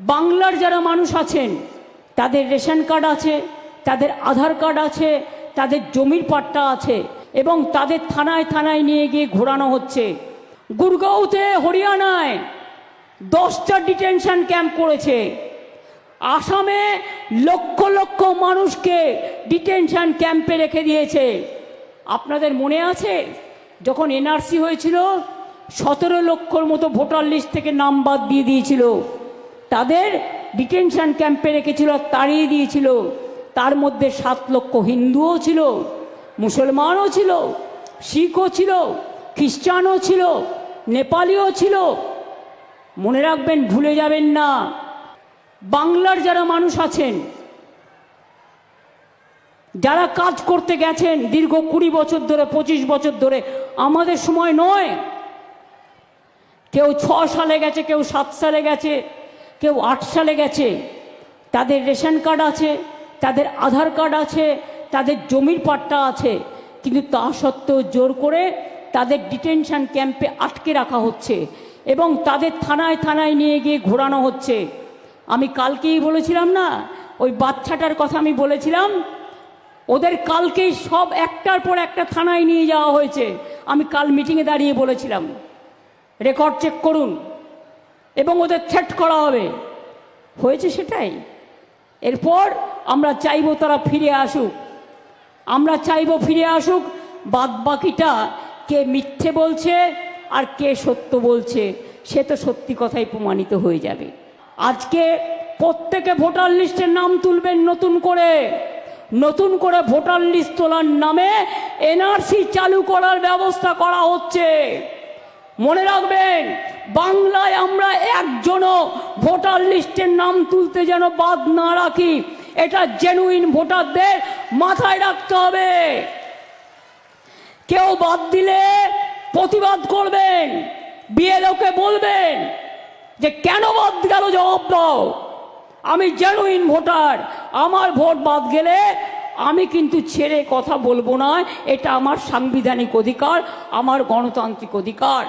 বাংলার যারা মানুষ আছেন, তাদের রেশন কার্ড আছে, তাদের আধার কার্ড আছে, তাদের জমির পাট্টা আছে, এবং তাদের থানায় থানায় নিয়ে গিয়ে ঘোরানো হচ্ছে। গুরগাঁওতে হরিয়ানায় দশটা ডিটেনশন ক্যাম্প করেছে। আসামে লক্ষ লক্ষ মানুষকে ডিটেনশন ক্যাম্পে রেখে দিয়েছে। আপনাদের মনে আছে? যখন এনআরসি হয়েছিল, সতেরো লক্ষর মতো ভোটার লিস্ট থেকে নাম বাদ দিয়ে দিয়েছিল। তাদের ডিটেনশন ক্যাম্পে রেখেছিল, তাড়িয়ে দিয়েছিল। তার মধ্যে সাত লক্ষ হিন্দুও ছিল, মুসলমানও ছিল, শিখও ছিল, খ্রিস্টানও ছিল, নেপালিও ছিল। মনে রাখবেন, ভুলে যাবেন না, বাংলার যারা মানুষ আছেন, যারা কাজ করতে গেছেন দীর্ঘ কুড়ি বছর ধরে, পঁচিশ বছর ধরে, আমাদের সময় নয়। কেউ ছ সালে গেছে, কেউ সাত সালে গেছে কেউ আট সালে গেছে, তাদের রেশন কার্ড আছে, তাদের আধার কার্ড আছে, তাদের জমির পাট্টা আছে, কিন্তু তা সত্ত্বেও জোর করে তাদের ডিটেনশন ক্যাম্পে আটকে রাখা হচ্ছে এবং তাদের থানায় থানায় নিয়ে গিয়ে ঘোরানো হচ্ছে। আমি কালকেই বলেছিলাম না, ওই বাচ্চাটার কথা আমি বলেছিলাম, ওদের কালকেই সব একটার পর একটা থানায় নিয়ে যাওয়া হয়েছে। আমি কাল মিটিংয়ে দাঁড়িয়ে বলেছিলাম। রেকর্ড চেক করুন। এবং ওদের থ্রেট করা হবে। হয়েছে সেটাই। এরপর আমরা চাইব তারা ফিরে আসুক। আমরা চাইব ফিরে আসুক বাদ বাকিটা কে মিথ্যে বলছে আর কে সত্য বলছে, সে তো সত্যি কথাই প্রমাণিত হয়ে যাবে। আজকে প্রত্যেকে ভোটার লিস্টের নাম তুলবেন নতুন করে। নতুন করে ভোটার লিস্ট তোলার নামে এনআরসি চালু করার ব্যবস্থা করা হচ্ছে। মনে রাখবেন বাংলায় আমরা একজনও ভোটার লিস্টের নাম তুলতে যেন বাদ না রাখি। এটা জেনুইন ভোটারদের মাথায় রাখতে হবে। কেউ বাদ দিলে প্রতিবাদ করবেন, বিএলওকে বলবেন যে কেন বাদ গেল জবাব দাও। আমি জেনুইন ভোটার, আমার ভোট বাদ গেলে আমি কিন্তু ছেড়ে কথা বলব না, এটা আমার সাংবিধানিক অধিকার, আমার গণতান্ত্রিক অধিকার।